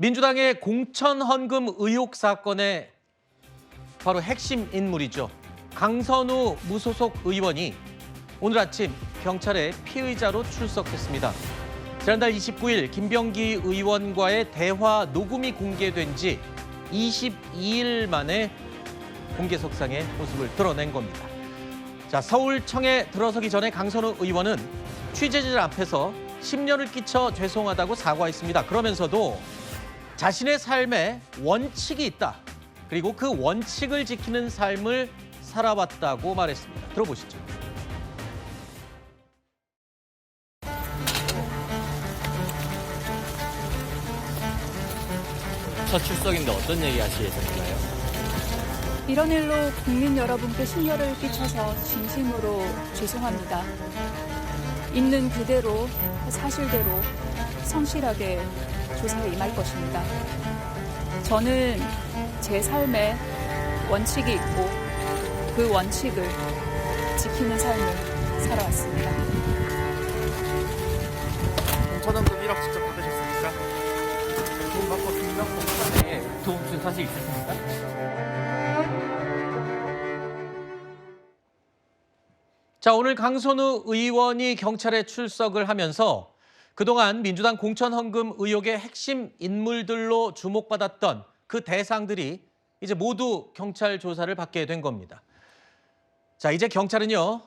민주당의 공천 헌금 의혹 사건의 바로 핵심 인물이죠. 강선우 무소속 의원이 오늘 아침 경찰에 피의자로 출석했습니다. 지난달 29일 김병기 의원과의 대화 녹음이 공개된 지 22일 만에 공개석상의 모습을 드러낸 겁니다. 자, 서울청에 들어서기 전에 강선우 의원은 취재진 앞에서 10년을 끼쳐 죄송하다고 사과했습니다. 그러면서도 자신의 삶에 원칙이 있다. 그리고 그 원칙을 지키는 삶을 살아왔다고 말했습니다. 들어보시죠. 첫 출석인데 어떤 얘기 하시겠습니까요? 이런 일로 국민 여러분께 심려를 끼쳐서 진심으로 죄송합니다. 있는 그대로 사실대로 성실하게 조사에 임할 것입니다. 저는 제 삶에 원칙이 있고 그 원칙을 지키는 삶을 살아왔습니다. 공천원금 1억 직접 받으셨습니까? 돈 받고 김명 공판에 도움 준 사실 있으십니까? 자, 오늘 강선우 의원이 경찰에 출석을 하면서 그동안 민주당 공천 헌금 의혹의 핵심 인물들로 주목받았던 그 대상들이 이제 모두 경찰 조사를 받게 된 겁니다. 자, 이제 경찰은요.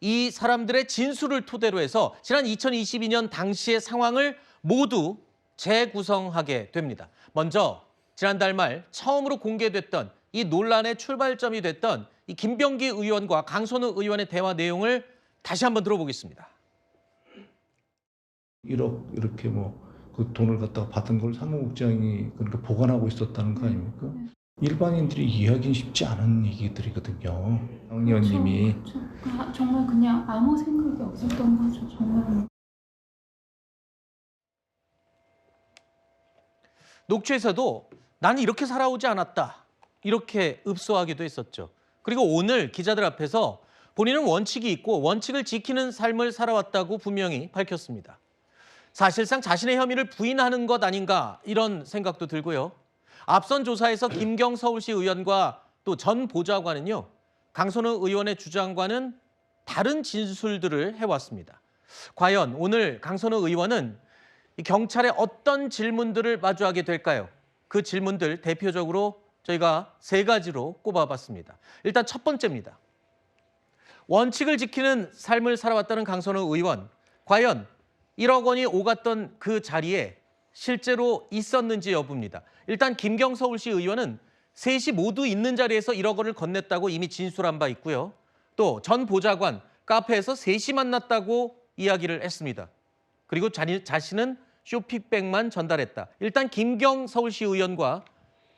이 사람들의 진술을 토대로 해서 지난 2022년 당시의 상황을 모두 재구성하게 됩니다. 먼저 지난달 말 처음으로 공개됐던 이 논란의 출발점이 됐던 이 김병기 의원과 강선우 의원의 대화 내용을 다시 한번 들어보겠습니다. 1억 이렇게 뭐 그 돈을 갖다가 받은 걸 사무국장이 그렇게 보관하고 있었다는 거 아닙니까? 일반인들이 이해하기는 쉽지 않은 얘기들이거든요. 강 의원님이 저, 그, 정말 그냥 아무 생각이 없었던 거죠. 정말 녹취에서도 나는 이렇게 살아오지 않았다. 이렇게 읍소하기도 했었죠. 그리고 오늘 기자들 앞에서 본인은 원칙이 있고 원칙을 지키는 삶을 살아왔다고 분명히 밝혔습니다. 사실상 자신의 혐의를 부인하는 것 아닌가 이런 생각도 들고요. 앞선 조사에서 김경 서울시 의원과 또 전 보좌관은요. 강선우 의원의 주장과는 다른 진술들을 해왔습니다. 과연 오늘 강선우 의원은 이 경찰의 어떤 질문들을 마주하게 될까요? 그 질문들 대표적으로 저희가 세 가지로 꼽아봤습니다. 일단 첫 번째입니다. 원칙을 지키는 삶을 살아왔다는 강선우 의원. 과연 1억 원이 오갔던 그 자리에 실제로 있었는지 여부입니다. 일단 김경 서울시 의원은 셋이 모두 있는 자리에서 1억 원을 건넸다고 이미 진술한 바 있고요. 또 전 보좌관 카페에서 셋이 만났다고 이야기를 했습니다. 그리고 자니, 자신은 쇼핑백만 전달했다. 일단 김경 서울시 의원과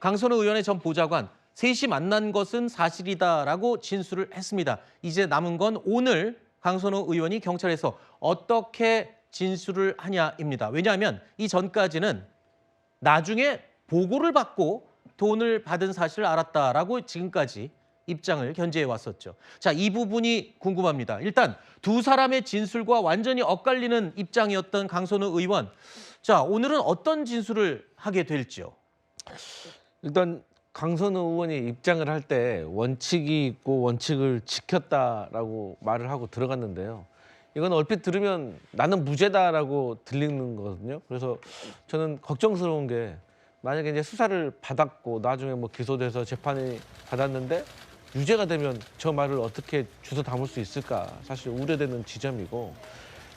강선우 의원의 전 보좌관 셋이 만난 것은 사실이다라고 진술을 했습니다. 이제 남은 건 오늘 강선우 의원이 경찰에서 어떻게 진술을 하냐입니다. 왜냐하면 이 전까지는 나중에 보고를 받고 돈을 받은 사실을 알았다라고 지금까지 입장을 견지해 왔었죠. 자, 이 부분이 궁금합니다. 일단 두 사람의 진술과 완전히 엇갈리는 입장이었던 강선우 의원. 자, 오늘은 어떤 진술을 하게 될지요? 일단 강선우 의원이 입장을 할 때 원칙이 있고 원칙을 지켰다라고 말을 하고 들어갔는데요. 이건 얼핏 들으면 나는 무죄다라고 들리는 거거든요. 그래서 저는 걱정스러운 게 만약에 이제 수사를 받았고 나중에 뭐 기소돼서 재판이 받았는데 유죄가 되면 저 말을 어떻게 주워 담을 수 있을까 사실 우려되는 지점이고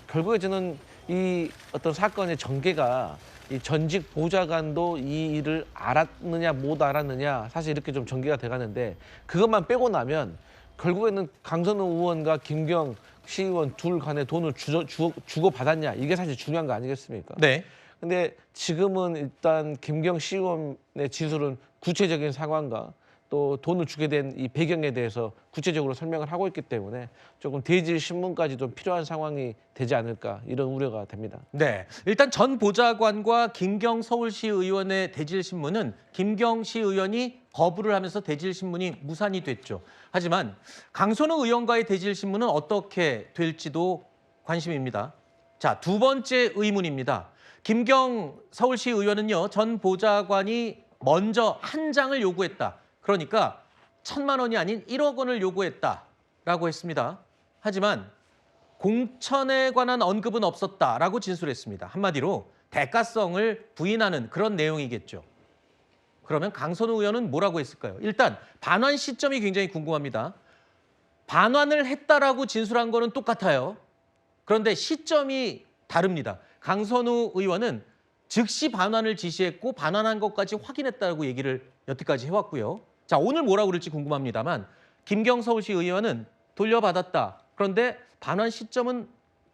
결국에 저는 이 어떤 사건의 전개가 이 전직 보좌관도 이 일을 알았느냐 못 알았느냐 사실 이렇게 좀 전개가 돼가는데 그것만 빼고 나면 결국에는 강선우 의원과 김경 시의원 둘 간에 돈을 주저, 주, 주고 받았냐 이게 사실 중요한 거 아니겠습니까? 네. 근데 지금은 일단 김경 시의원의 진술은 구체적인 상황과 또 돈을 주게 된 이 배경에 대해서 구체적으로 설명을 하고 있기 때문에 조금 대질 신문까지 좀 필요한 상황이 되지 않을까 이런 우려가 됩니다. 네. 일단 전 보좌관과 김경 서울시 의원의 대질 신문은 김경 시 의원이 거부를 하면서 대질 신문이 무산이 됐죠. 하지만 강선우 의원과의 대질 신문은 어떻게 될지도 관심입니다. 자, 두 번째 의문입니다. 김경 서울시 의원은요 전 보좌관이 먼저 한 장을 요구했다. 그러니까 천만 원이 아닌 1억 원을 요구했다라고 했습니다. 하지만 공천에 관한 언급은 없었다라고 진술했습니다. 한마디로 대가성을 부인하는 그런 내용이겠죠. 그러면 강선우 의원은 뭐라고 했을까요? 일단 반환 시점이 굉장히 궁금합니다. 반환을 했다라고 진술한 거는 똑같아요. 그런데 시점이 다릅니다. 강선우 의원은 즉시 반환을 지시했고 반환한 것까지 확인했다고 얘기를 여태까지 해왔고요. 자 오늘 뭐라고 그럴지 궁금합니다만 김경 서울시 의원은 돌려받았다. 그런데 반환 시점은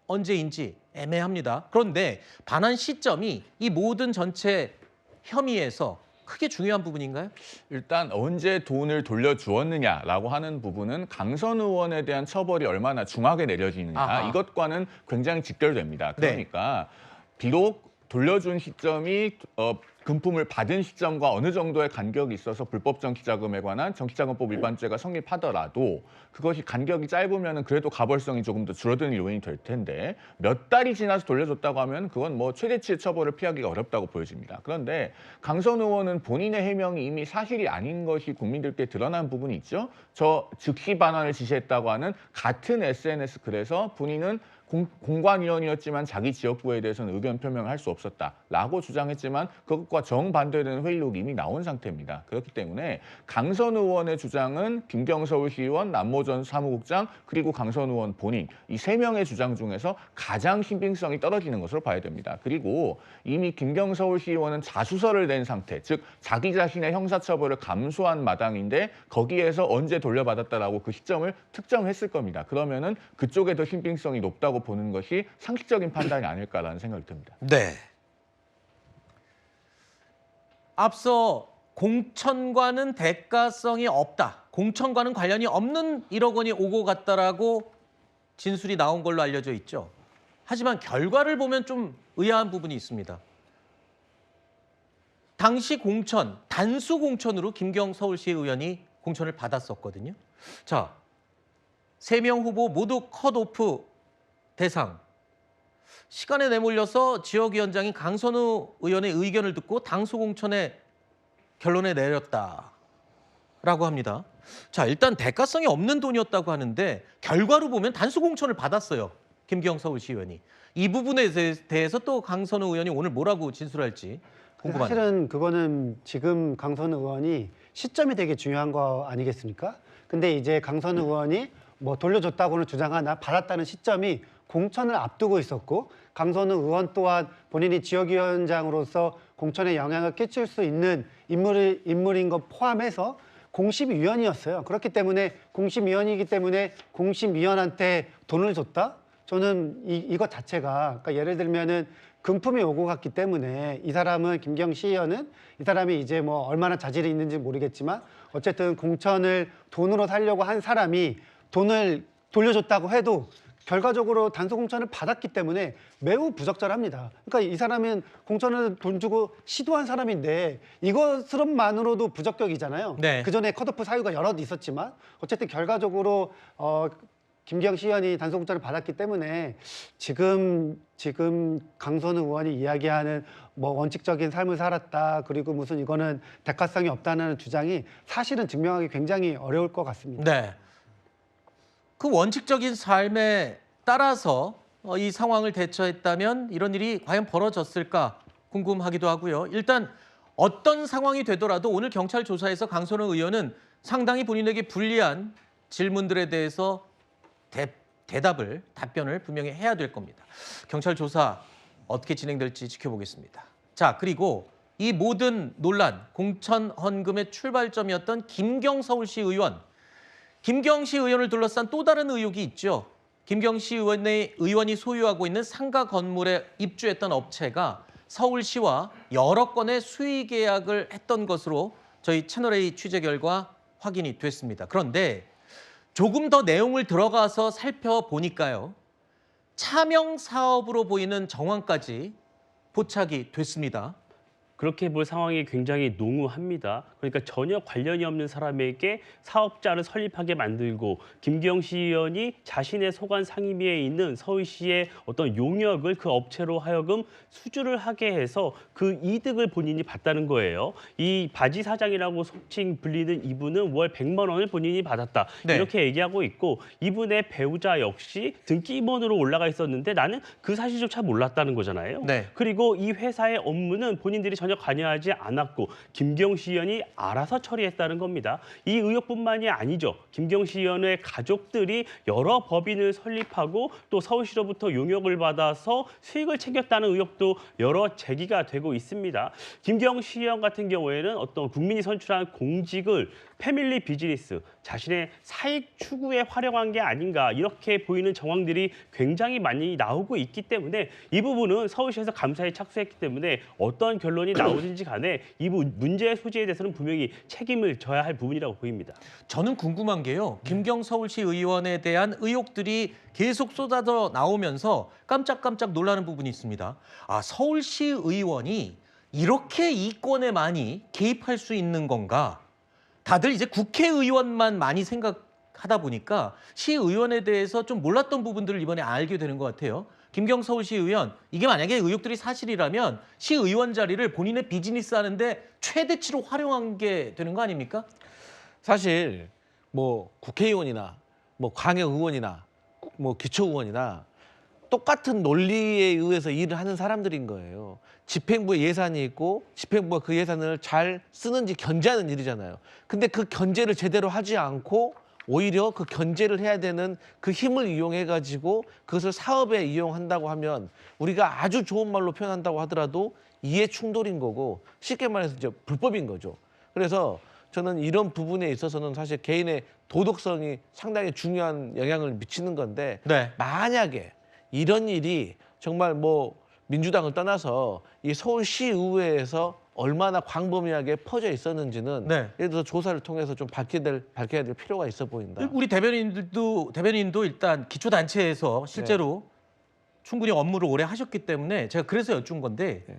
언제인지 애매합니다. 그런데 반환 시점이 이 모든 전체 혐의에서 크게 중요한 부분인가요? 일단 언제 돈을 돌려주었느냐라고 하는 부분은 강선 의원에 대한 처벌이 얼마나 중하게 내려지느냐 아하. 이것과는 굉장히 직결됩니다. 네. 그러니까 비록 돌려준 시점이 어, 금품을 받은 시점과 어느 정도의 간격이 있어서 불법 정치자금에 관한 정치자금법 위반죄가 성립하더라도 그것이 간격이 짧으면 그래도 가벌성이 조금 더 줄어드는 요인이 될 텐데 몇 달이 지나서 돌려줬다고 하면 그건 뭐 최대치의 처벌을 피하기가 어렵다고 보여집니다. 그런데 강선 의원은 본인의 해명이 이미 사실이 아닌 것이 국민들께 드러난 부분이 있죠. 저 즉시 반환을 지시했다고 하는 같은 SNS 글에서 본인은 공, 공관위원이었지만 자기 지역구에 대해서는 의견 표명을 할 수 없었다 라고 주장했지만 그것과 정반대되는 회의록이 이미 나온 상태입니다. 그렇기 때문에 강선 의원의 주장은 김경 서울시의원, 남모 전 사무국장 그리고 강선 의원 본인 이 세 명의 주장 중에서 가장 신빙성이 떨어지는 것으로 봐야 됩니다. 그리고 이미 김경 서울시의원은 자수서를 낸 상태, 즉 자기 자신의 형사처벌을 감수한 마당인데 거기에서 언제 돌려받았다라고 그 시점을 특정했을 겁니다. 그러면은 그쪽에 더 신빙성이 높다고 보는 것이 상식적인 판단이 아닐까라는 생각이 듭니다. 네. 앞서 공천과는 대가성이 없다. 공천과는 관련이 없는 1억 원이 오고 갔다라고 진술이 나온 걸로 알려져 있죠. 하지만 결과를 보면 좀 의아한 부분이 있습니다. 당시 공천, 단수 공천으로 김경 서울시 의원이 공천을 받았었거든요. 자, 세 명 후보 모두 컷오프 대상. 시간에 내몰려서 지역위원장인 강선우 의원의 의견을 듣고 당수 공천에 결론에 내렸다라고 합니다. 자, 일단 대가성이 없는 돈이었다고 하는데 결과로 보면 단수 공천을 받았어요. 김기영 서울시 의원이. 이 부분에 대- 대해서 또 강선우 의원이 오늘 뭐라고 진술할지 궁금하네요. 사실은 그거는 지금 강선 의원이 시점이 되게 중요한 거 아니겠습니까? 근데 이제 강선 의원이 뭐 돌려줬다고는 주장하나 받았다는 시점이 공천을 앞두고 있었고 강선우 의원 또한 본인이 지역위원장으로서 공천에 영향을 끼칠 수 있는 인물이, 인물인 것 포함해서 공심위원이었어요. 그렇기 때문에 공심위원이기 때문에 공심위원한테 돈을 줬다? 저는 이, 이것 자체가 그러니까 예를 들면은 금품이 오고 갔기 때문에 이 사람은 김경 시 의원은 이 사람이 이제 뭐 얼마나 자질이 있는지 모르겠지만 어쨌든 공천을 돈으로 살려고 한 사람이 돈을 돌려줬다고 해도 결과적으로 단수 공천을 받았기 때문에 매우 부적절합니다. 그러니까 이 사람은 공천을 돈 주고 시도한 사람인데 이것으로만으로도 부적격이잖아요. 네. 그 전에 컷오프 사유가 여러 있었지만 어쨌든 결과적으로 어, 김경 시의원이 단수 공천을 받았기 때문에 지금 지금 강선우 의원이 이야기하는 뭐 원칙적인 삶을 살았다 그리고 무슨 이거는 대가성이 없다는 주장이 사실은 증명하기 굉장히 어려울 것 같습니다. 네. 그 원칙적인 삶에 따라서 어, 이 상황을 대처했다면 이런 일이 과연 벌어졌을까 궁금하기도 하고요. 일단 어떤 상황이 되더라도 오늘 경찰 조사에서 강선호 의원은 상당히 본인에게 불리한 질문들에 대해서 대, 대답을 답변을 분명히 해야 될 겁니다. 경찰 조사 어떻게 진행될지 지켜보겠습니다. 자 그리고 이 모든 논란 공천 헌금의 출발점이었던 김경 서울시 의원 김경시 의원을 둘러싼 또 다른 의혹이 있죠. 김경시 의원의 의원이 소유하고 있는 상가 건물에 입주했던 업체가 서울시와 여러 건의 수의 계약을 했던 것으로 저희 채널A 취재 결과 확인이 됐습니다. 그런데 조금 더 내용을 들어가서 살펴보니까요. 차명 사업으로 보이는 정황까지 포착이 됐습니다. 그렇게 볼 상황이 굉장히 농후합니다. 그러니까 전혀 관련이 없는 사람에게 사업자를 설립하게 만들고 김경시 의원이 자신의 소관 상임위에 있는 서울시의 어떤 용역을 그 업체로 하여금 수주를 하게 해서 그 이득을 본인이 봤다는 거예요. 이 바지 사장이라고 속칭 불리는 이분은 월 100만 원을 본인이 받았다. 네. 이렇게 얘기하고 있고 이분의 배우자 역시 등기 임원으로 올라가 있었는데 나는 그 사실조차 몰랐다는 거잖아요. 네. 그리고 이 회사의 업무는 본인들이 전혀 관여하지 않았고 김경시 의원이 알아서 처리했다는 겁니다. 이 의혹뿐만이 아니죠. 김경시 의원의 가족들이 여러 법인을 설립하고 또 서울시로부터 용역을 받아서 수익을 챙겼다는 의혹도 여러 제기가 되고 있습니다. 김경시 의원 같은 경우에는 어떤 국민이 선출한 공직을 패밀리 비즈니스, 자신의 사익 추구에 활용한 게 아닌가 이렇게 보이는 정황들이 굉장히 많이 나오고 있기 때문에 이 부분은 서울시에서 감사에 착수했기 때문에 어떤 결론이 나오든지 간에 이 부- 문제의 소지에 대해서는 분명히 책임을 져야 할 부분이라고 보입니다. 저는 궁금한 게요. 김경 서울시 의원에 대한 의혹들이 계속 쏟아져 나오면서 깜짝깜짝 놀라는 부분이 있습니다. 아, 서울시 의원이 이렇게 이권에 많이 개입할 수 있는 건가? 다들 이제 국회의원만 많이 생각하다 보니까 시의원에 대해서 좀 몰랐던 부분들을 이번에 알게 되는 것 같아요. 김경 서울시 의원, 이게 만약에 의혹들이 사실이라면 시의원 자리를 본인의 비즈니스 하는데 최대치로 활용한 게 되는 거 아닙니까? 사실 뭐 국회의원이나 뭐 광역 의원이나 뭐 기초 의원이나 똑같은 논리에 의해서 일을 하는 사람들인 거예요. 집행부에 예산이 있고 집행부가 그 예산을 잘 쓰는지 견제하는 일이잖아요. 근데 그 견제를 제대로 하지 않고 오히려 그 견제를 해야 되는 그 힘을 이용해 가지고 그것을 사업에 이용한다고 하면 우리가 아주 좋은 말로 표현한다고 하더라도 이해 충돌인 거고 쉽게 말해서 이제 불법인 거죠. 그래서 저는 이런 부분에 있어서는 사실 개인의 도덕성이 상당히 중요한 영향을 미치는 건데 네. 만약에 이런 일이 정말 뭐 민주당을 떠나서 이 서울시의회에서 얼마나 광범위하게 퍼져 있었는지는 네. 예를 들어서 조사를 통해서 좀 밝혀야 될, 밝혀야 될 필요가 있어 보인다. 우리 대변인들도 대변인도 일단 기초 단체에서 실제로 충분히 업무를 오래 하셨기 때문에 제가 그래서 여쭌 건데 네.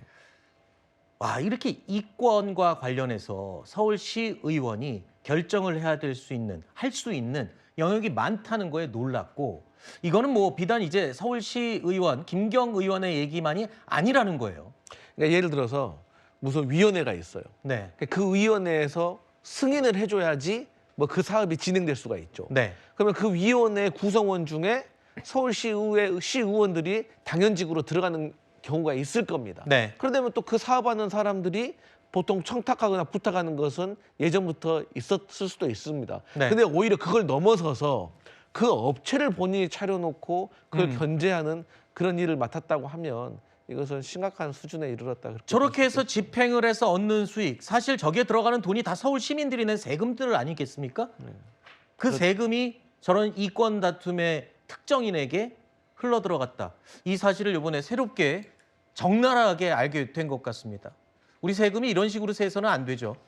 와 이렇게 이권과 관련해서 서울시 의원이 결정을 해야 될 수 있는 할 수 있는 영역이 많다는 거에 놀랐고 이거는 뭐 비단 이제 서울시 의원 김경 의원의 얘기만이 아니라는 거예요. 그러니까 예를 들어서 무슨 위원회가 있어요. 네, 그 위원회에서 승인을 해줘야지 뭐 그 사업이 진행될 수가 있죠. 네, 그러면 그 위원회 구성원 중에 서울시 의회 시의원들이 당연직으로 들어가는 경우가 있을 겁니다. 네. 그러다면 또 그 사업하는 사람들이 보통 청탁하거나 부탁하는 것은 예전부터 있었을 수도 있습니다. 네. 근데 오히려 그걸 넘어서서 그 업체를 본인이 차려놓고 그걸 음. 견제하는 그런 일을 맡았다고 하면 이것은 심각한 수준에 이르렀다. 그렇게 저렇게 해서 집행을 해서 얻는 수익 사실 저기에 들어가는 돈이 다 서울 시민들이 낸 세금들 아니겠습니까? 그 세금이 저런 이권 다툼의 특정인에게 흘러 들어갔다. 이 사실을 이번에 새롭게 적나라하게 알게 된 것 같습니다. 우리 세금이 이런 식으로 세서는 안 되죠.